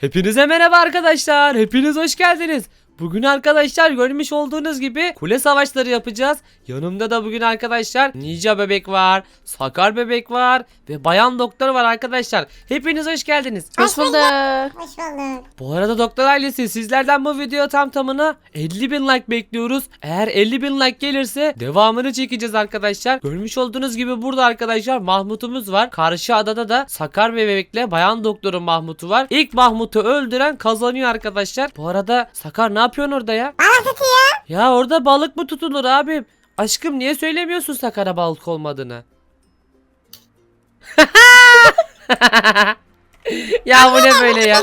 Hepinize merhaba arkadaşlar. Hepiniz hoş geldiniz. Bugün arkadaşlar görmüş olduğunuz gibi kule savaşları yapacağız. Yanımda da bugün arkadaşlar Ninja bebek var, Sakar bebek var ve bayan doktor var arkadaşlar. Hepiniz hoş geldiniz. Hoş bulduk. Hoş bulduk. Bu arada doktor ailesi sizlerden bu video tam tamına 50 bin like bekliyoruz. Eğer 50 bin like gelirse devamını çekeceğiz arkadaşlar. Görmüş olduğunuz gibi burada arkadaşlar Mahmut'umuz var. Karşı adada da Sakar Bebek'le Bayan Doktor'un Mahmut'u var. İlk Mahmut'u öldüren kazanıyor arkadaşlar. Bu arada Sakar ne yapıyorsun orada ya? Balık tutuyor. Ya orada balık mı tutulur abim? Aşkım niye söylemiyorsun Sakar'a balık olmadığını? ya bu ne böyle ya?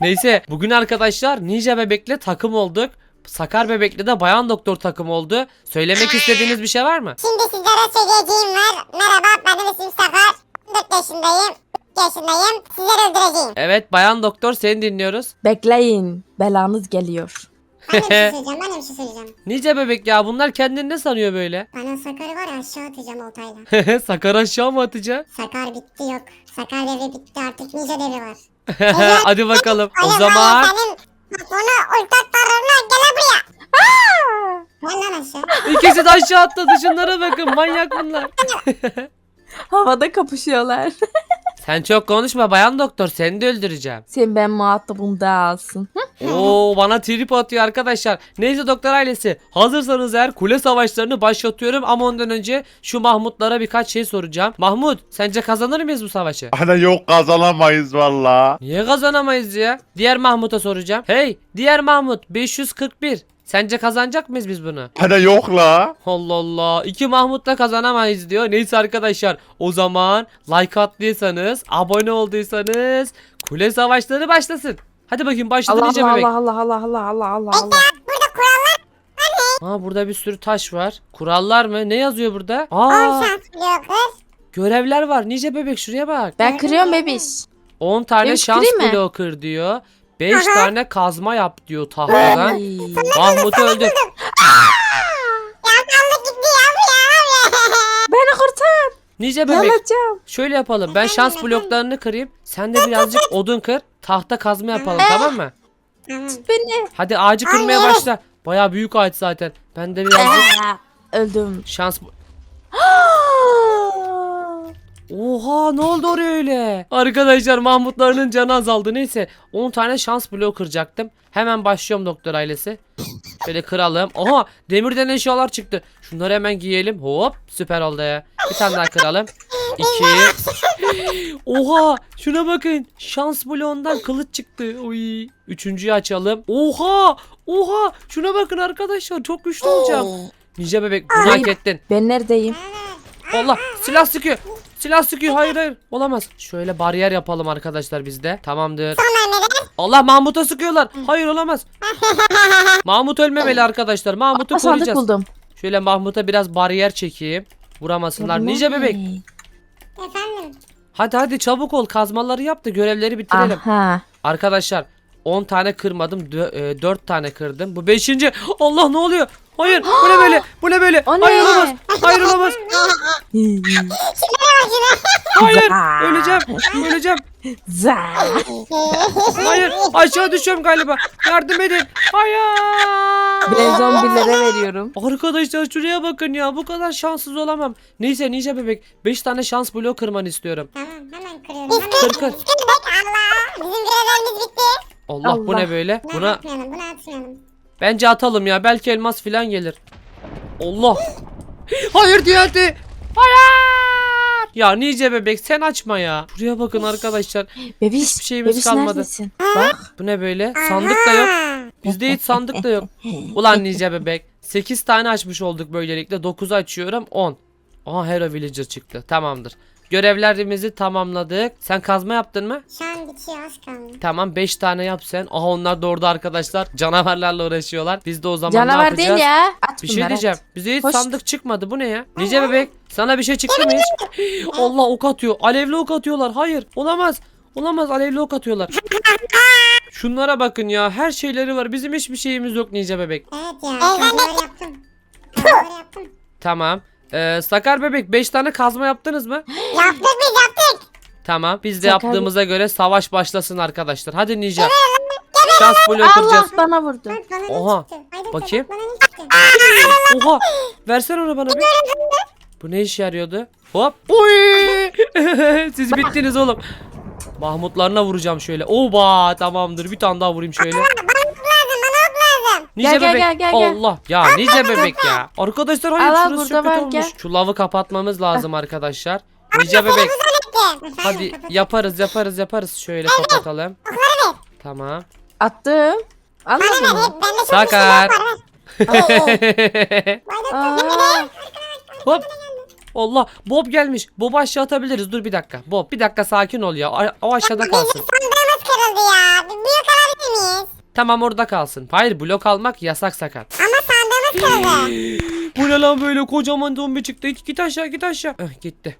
Neyse bugün arkadaşlar Ninja Bebek'le takım olduk. Sakar Bebek'le de Bayan Doktor takım oldu. Söylemek istediğiniz bir şey var mı? Şimdi sizlere söyleyeceğim var. Merhaba benim ismim Sakar. 14 yaşındayım. 4 yaşındayım. Sizleri öldüreceğim. Evet Bayan Doktor seni dinliyoruz. Bekleyin. Belanız geliyor. Bir şey söyleyeceğim. Bir şey söyleyeceğim. Ninja Bebek ya bunlar kendini ne sanıyor böyle? Bana Sakar'ı var ya aşağı atacağım oltayla. Sakar aşağı mı atacak? Sakar bitti yok. Sakar devri bitti artık nice devri var. Hadi bakalım. O zaman Senin bunu ultatlarına gel buraya. Gel lan aşağı. ikisi de aşağı atladı. Şunlara bakın manyak bunlar. Havada kapışıyorlar. Sen çok konuşma Bayan Doktor seni de öldüreceğim. Sen ben muhatabım dağılsın. Oo bana trip atıyor arkadaşlar. Neyse doktor ailesi hazırsanız eğer kule savaşlarını başlatıyorum ama ondan önce şu Mahmutlara birkaç şey soracağım. Mahmut sence kazanır mıyız bu savaşı? Ana yok kazanamayız valla. Niye kazanamayız ya? Diğer Mahmut'a soracağım. Hey diğer Mahmut 541. Sence kazanacak mıyız biz bunu? Ana yok la. Allah Allah. İki Mahmut da kazanamayız diyor. Neyse arkadaşlar o zaman like attıysanız, abone olduysanız kule savaşları başlasın. Hadi bakayım başladı Allah Ninja Allah bebek. Allah Allah Allah Allah Allah Allah Allah. Burada kurallar Aa burada bir sürü taş var. Kurallar mı? Ne yazıyor burada? 10 Aa şans kız. görevler var. Nice bebek şuraya bak. Ben kırıyorum bebiş. 10 tane Beş şans kırayım mı? kır diyor. 5 Aha. tane kazma yap diyor tahtadan. Ay. Mahmut öldü. Ya kaldık gitti ya bu ya. Beni kurtar. Nice bebek. Yanacağım. Şöyle yapalım. Ben şans bloklarını kırayım. Sen de birazcık odun kır. Tahta kazma yapalım tamam mı? Beni. Hadi ağacı kırmaya başla. Baya büyük ağaç zaten. Ben de birazcık Öldüm. şans... Oha ne oldu oraya öyle? Arkadaşlar Mahmutlarının canı azaldı. Neyse 10 tane şans bloğu kıracaktım. Hemen başlıyorum doktor ailesi. Şöyle kıralım. Oha demirden eşyalar çıktı. Şunları hemen giyelim. Hop süper oldu ya. Bir tane daha kıralım. 2 Oha şuna bakın. Şans bloğundan kılıç çıktı. Oy. Üçüncüyü açalım. Oha. Oha. Şuna bakın arkadaşlar. Çok güçlü olacağım. Ninja bebek bunu hak ettin. Ben neredeyim? Allah silah sıkıyor. Silah sıkıyor. Hayır hayır. Olamaz. Şöyle bariyer yapalım arkadaşlar bizde. Tamamdır. Allah Mahmut'a sıkıyorlar. Hayır olamaz. Mahmut ölmemeli arkadaşlar. Mahmut'u Aa, sandık koruyacağız. buldum. Şöyle Mahmut'a biraz bariyer çekeyim. Vuramasınlar. Ninja bebek. Efendim. Hadi hadi çabuk ol. Kazmaları yap da görevleri bitirelim. Aha. Arkadaşlar 10 tane kırmadım. 4 tane kırdım. Bu 5. Allah ne oluyor? Hayır. Bu ne böyle? Bu ne böyle? O ne? Hayır olamaz. Hayır olamaz. Hayır. Öleceğim. Öleceğim. Hayır. Aşağı düşüyorum galiba. Yardım edin. Hayır. Ben zombilere veriyorum. Arkadaşlar şuraya bakın ya. Bu kadar şanssız olamam. Neyse Ninja bebek 5 tane şans bloğu kırmanı istiyorum. Tamam hemen kırıyorum. Hemen Kır kır. Allah. Bizim görevlerimiz bitti. Allah, bu Allah. ne böyle? Bunu Buna atmayalım. Bunu atmayalım. Bence atalım ya. Belki elmas falan gelir. Allah. Hayır TNT. Hayır. Ya Nice bebek sen açma ya. Şuraya bakın arkadaşlar. Bebiş. Hiçbir şeyimiz bebiş kalmadı. neredesin? Bak. Bu ne böyle? Sandık da yok. Bizde hiç sandık da yok. Ulan Nice bebek. 8 tane açmış olduk böylelikle. 9'u açıyorum 10. Aha Hero Villager çıktı. Tamamdır. Görevlerimizi tamamladık. Sen kazma yaptın mı? An bitiyor az kaldı. Tamam 5 tane yap sen. Aha onlar da orada arkadaşlar. Canavarlarla uğraşıyorlar. Biz de o zaman ne Canavar yapacağız? değil ya. At Bir şey bunları, diyeceğim. at. Bize hiç Hoş. sandık çıkmadı. Bu ne ya? Nice bebek. Sana bir şey çıktı mı hiç? Allah ok atıyor. Alevli ok atıyorlar. Hayır. Olamaz. Olamaz. Alevli ok atıyorlar. Şunlara bakın ya. Her şeyleri var. Bizim hiçbir şeyimiz yok Nice bebek. Evet ya. Kazıları yaptım. Kazıları yaptım. Tamam. Ee, Sakar bebek 5 tane kazma yaptınız mı? Yaptık biz. Tamam. Biz de Sakar- yaptığımıza göre savaş başlasın arkadaşlar. Hadi Ninja. Şans bloğu Allah kıracağız. bana vurdu. Bana ne Oha. çıktı? Bakayım. Bana ne çıktı? Oha. Versene onu bana bir. Bu ne işe yarıyordu? Hop. Uy. Siz bittiniz oğlum. Mahmutlarına vuracağım şöyle. Oba tamamdır. Bir tane daha vurayım şöyle. Bana ok lazım bana ok lazım. Nice Gel, gel, bebek. gel, gel, gel. Allah. Ya nice bebek ya. Arkadaşlar hayır Al, al, şurası burada çok kötü var, olmuş. gel. Şu lavı kapatmamız lazım arkadaşlar. Nice bebek. Zannettim. Hadi yaparız yaparız yaparız. Şöyle kapatalım. Tamam. Attım. Bana ver Anladın mı? hep bende çok Sakar. şey. Aa, Hop. Allah Bob gelmiş. Bob'u aşağı atabiliriz. Dur bir dakika. Bob bir dakika sakin ol ya. O aşağıda kalsın. Sandığımız kırıldı ya. Büyük alabilir miyiz? Tamam orada kalsın. Hayır blok almak yasak sakat. Ama sandığımız kırıldı. Bu ne lan böyle kocaman zombi çıktı. Git, git aşağı git aşağı. Eh, gitti.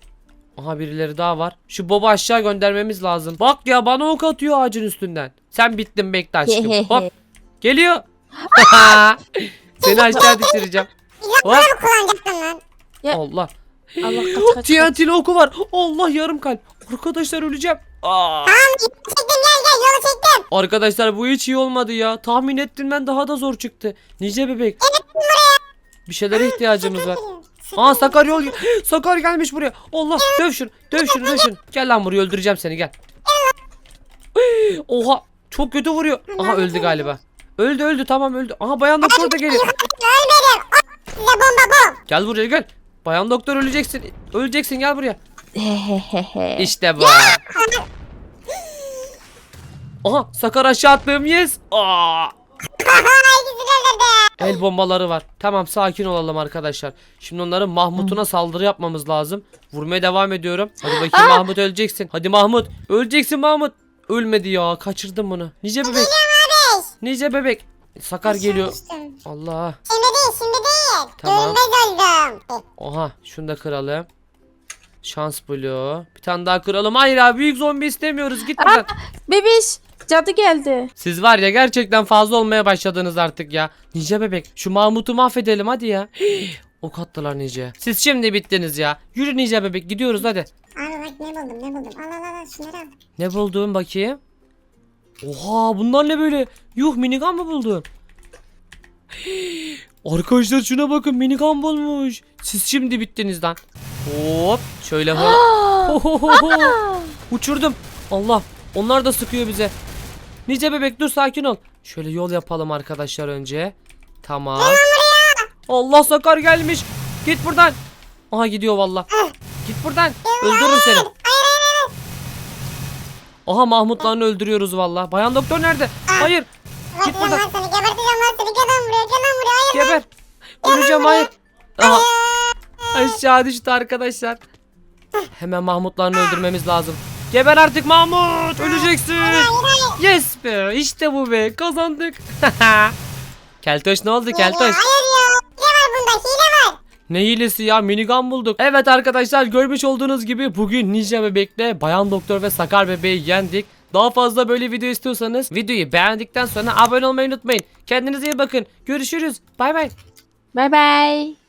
Aha birileri daha var. Şu Bob'u aşağı göndermemiz lazım. Bak ya bana ok atıyor ağacın üstünden. Sen bittin bekle aşkım. Hop. Geliyor. Seni aşağı düşüreceğim. Hop. Lan. Allah. Allah kaç kaç. kaç. TNT'li oku var. Allah yarım kalp. Arkadaşlar öleceğim. Aa. Tamam çektim gel gel yolu çektim. Arkadaşlar bu hiç iyi olmadı ya. Tahmin ettiğimden daha da zor çıktı. Nice bebek. Bir şeylere ihtiyacımız var. Aa Sakar yol Sakar gelmiş buraya. Allah döv şunu. Döv şunu döv şunu. Gel lan buraya öldüreceğim seni gel. Oha çok kötü vuruyor. Aha öldü galiba. Öldü öldü tamam öldü. Aha bayan doktor da geliyor. Gel buraya gel. Bayan doktor öleceksin. Öleceksin gel buraya. İşte bu. Aha Sakar aşağı attım yes. Aa. El bombaları var. Tamam sakin olalım arkadaşlar. Şimdi onların Mahmut'una saldırı yapmamız lazım. Vurmaya devam ediyorum. Hadi bakayım Mahmut öleceksin. Hadi Mahmut. Öleceksin Mahmut. Ölmedi ya. Kaçırdım bunu. Nice bebek. Abi. Nice bebek. Sakar geliyor. Düştüm. Allah. Şimdi değil şimdi değil. Tamam. Görünmez oldum. Oha. Şunu da kıralım. Şans bloğu. Bir tane daha kıralım. Hayır abi büyük zombi istemiyoruz. Git buradan. Bebiş. Cadı geldi. Siz var ya gerçekten fazla olmaya başladınız artık ya. Nice bebek. Şu Mahmut'u mahvedelim hadi ya. ok attılar Nice. Siz şimdi bittiniz ya. Yürü Nice bebek gidiyoruz hadi. Abi bak ne buldum ne buldum. Al al al şunları al. Ne buldun bakayım? Oha bunlar ne böyle? Yuh minigun mı buldun? Arkadaşlar şuna bakın minigun bulmuş. Siz şimdi bittiniz lan. Hop şöyle hop. Uçurdum. Allah onlar da sıkıyor bize. Nice bebek dur sakin ol. Şöyle yol yapalım arkadaşlar önce. Tamam. Allah Sakar gelmiş. Git buradan. Aha gidiyor valla. Git buradan. Öldürürüm seni. Aha Mahmutlarını öldürüyoruz valla. Bayan doktor nerede? Hayır. Git buradan. geberteceğim lan seni. Gel lan buraya gel lan buraya. Hayır. Geber. Öleceğim hayır. Aha. Aşağı düştü arkadaşlar. Hemen Mahmutlarını öldürmemiz lazım. Geber artık Mahmut. Öleceksin. Yes be. İşte bu be. Kazandık. Keltoş ne oldu Keltoş? Hayır ya. Hile var bunda hile var. Ne hilesi ya minigun bulduk. Evet arkadaşlar görmüş olduğunuz gibi bugün Ninja Bebek'le Bayan Doktor ve Sakar Bebeği yendik. Daha fazla böyle video istiyorsanız videoyu beğendikten sonra abone olmayı unutmayın. Kendinize iyi bakın. Görüşürüz. Bay bay. Bay bay.